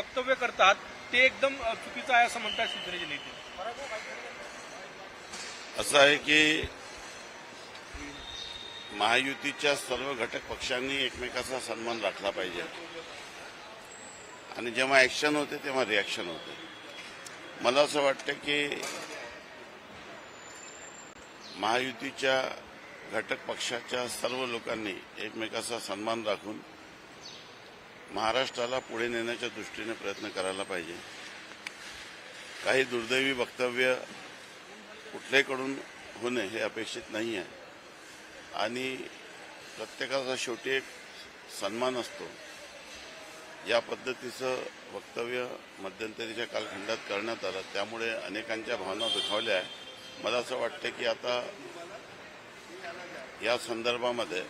वक्तव्य करतात ते एकदम चुकीचं आहे असं म्हणतात शिवसेनेचे नेते. असं आहे की महायुतीच्या सर्व घटक पक्षांनी एकमेकाचा सन्मान राखला पाहिजे. आणि जेव्हा ॲक्शन होते तेव्हा रिॲक्शन होते. मला असं वाटतं की महायुतीच्या घटक पक्षाच्या सर्व लोकांनी एकमेकाचा सन्मान राखून महाराष्ट्राला पुढे नेण्याच्या दृष्टीने प्रयत्न करायला पाहिजे. काही दुर्दैवी वक्तव्य कुठल्याकडून होणे हे अपेक्षित नाही आहे. आणि प्रत्येकाचा शेवटी एक सन्मान असतो. या पद्धतीचं वक्तव्य मध्यंतरीच्या कालखंडात करण्यात आलं. त्यामुळे अनेकांच्या भावना दुखावल्या आहेत. मला असं वाटतं की आता या संदर्भामध्ये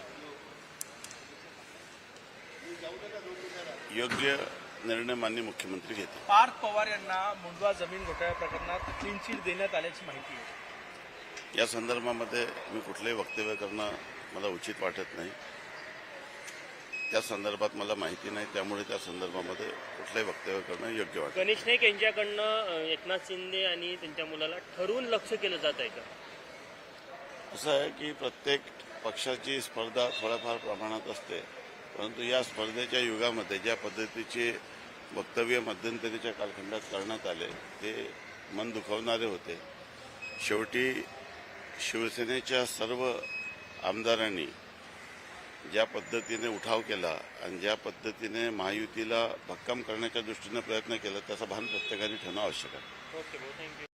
योग्य निर्णय माननीय मुख्यमंत्री घेतील. पार्थ पवार यांना मुंडवा जमीन घोटाळ्या प्रकरणात क्लीन चिट देण्यात आल्याची माहिती आहे. या संदर्भामध्ये मी कुठलंही वक्तव्य करणं मला उचित वाटत नाही. त्या संदर्भात मला माहिती नाही त्यामुळे त्या संदर्भामध्ये कुठलंही वक्तव्य करणं योग्य वाटत गणेश नाईक यांच्याकडनं अ, एकनाथ शिंदे आणि त्यांच्या मुलाला ठरवून लक्ष केलं जात आहे का? असं आहे की प्रत्येक पक्षाची स्पर्धा थोड्याफार प्रमाणात असते. परंतु या स्पर्धेच्या युगामध्ये ज्या पद्धतीचे वक्तव्य मध्यंतरीच्या कालखंडात करण्यात आले ते मन दुखवणारे होते. शेवटी शिवसेनेच्या सर्व आमदारांनी ज्या पद्धतीने उठाव केला आणि ज्या पद्धतीने महायुतीला भक्कम करण्याच्या दृष्टीने प्रयत्न केला त्याचा भान प्रत्येकाने ठेवणं आवश्यक आहे.